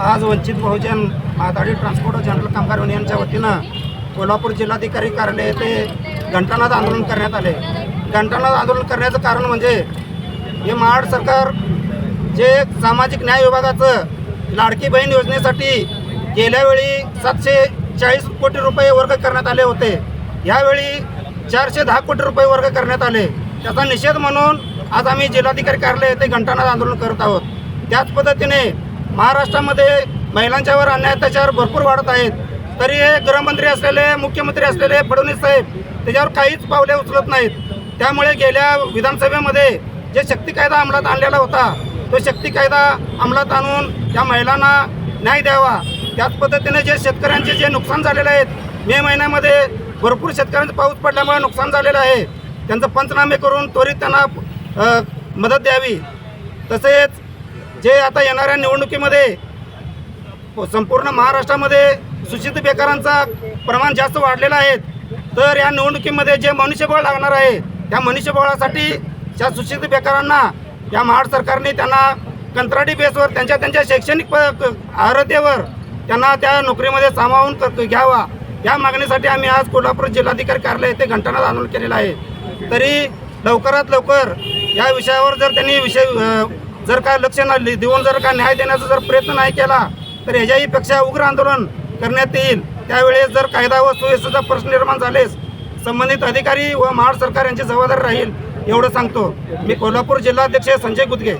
आज Vanchit Bahujan Mathadi transport general Kamgar युनियनच्या वतीनं कोल्हापूर जिल्हाधिकारी कार्यालय येथे घंटानाद आंदोलन करण्यात आले. घंटानाद आंदोलन करण्याचं कारण म्हणजे हे महाड सरकार जे सामाजिक न्याय विभागाचं लाडकी बहीण योजनेसाठी गेल्या वेळी सातशे चाळीस कोटी रुपये वर्ग करण्यात आले होते. यावेळी चारशे दहा कोटी रुपये वर्ग करण्यात आले. त्याचा निषेध म्हणून आज आम्ही जिल्हाधिकारी कार्यालय येथे घंटानाद आंदोलन करत आहोत. त्याच पद्धतीने महाराष्ट्रामध्ये महिलांच्यावर अन्याय त्याच्यावर भरपूर वाढत आहेत. तरी हे गृहमंत्री असलेले मुख्यमंत्री असलेले फडणवीस साहेब त्याच्यावर काहीच पावले उचलत नाहीत. त्यामुळे गेल्या विधानसभेमध्ये जे शक्ती कायदा अंमलात आणलेला होता तो शक्ती कायदा अंमलात आणून त्या महिलांना न्याय द्यावा. त्याच पद्धतीने जे शेतकऱ्यांचे जे नुकसान झालेले आहेत मे महिन्यामध्ये भरपूर शेतकऱ्यांचं पाऊस पडल्यामुळे नुकसान झालेलं आहे. त्यांचं पंचनामे करून त्वरित त्यांना मदत द्यावी. तसेच जे आता येणाऱ्या निवडणुकीमध्ये संपूर्ण महाराष्ट्रामध्ये सुशिक्षित बेकारांचा प्रमाण जास्त वाढलेलं आहे तर या निवडणुकीमध्ये जे मनुष्यबळ लागणार आहे त्या मनुष्यबळासाठी त्या सुशिक्षित बेकारांना या महाड सरकारने त्यांना कंत्राटी बेसवर त्यांच्या त्यांच्या शैक्षणिक प अर्हतेवर त्यांना त्या नोकरीमध्ये सामावून कर घ्यावा. या मागणीसाठी आम्ही आज कोल्हापूर जिल्हाधिकारी कार्यालय येथे घंटानाद आंदोलन केलेलं आहे. तरी लवकरात लवकर या विषयावर जर त्यांनी विषय जर काय लक्ष न देऊन जर का न्याय देण्याचा जर प्रयत्न नाही केला तर ह्याच्याही पेक्षा उग्र आंदोलन करण्यात येईल. त्यावेळेस जर कायदा व सुव्यवस्थेचा प्रश्न निर्माण झालेस संबंधित अधिकारी व महाड सरकार यांची जबाबदारी राहील एवढं सांगतो. मी कोल्हापूर जिल्हाध्यक्ष संजय गुदगे.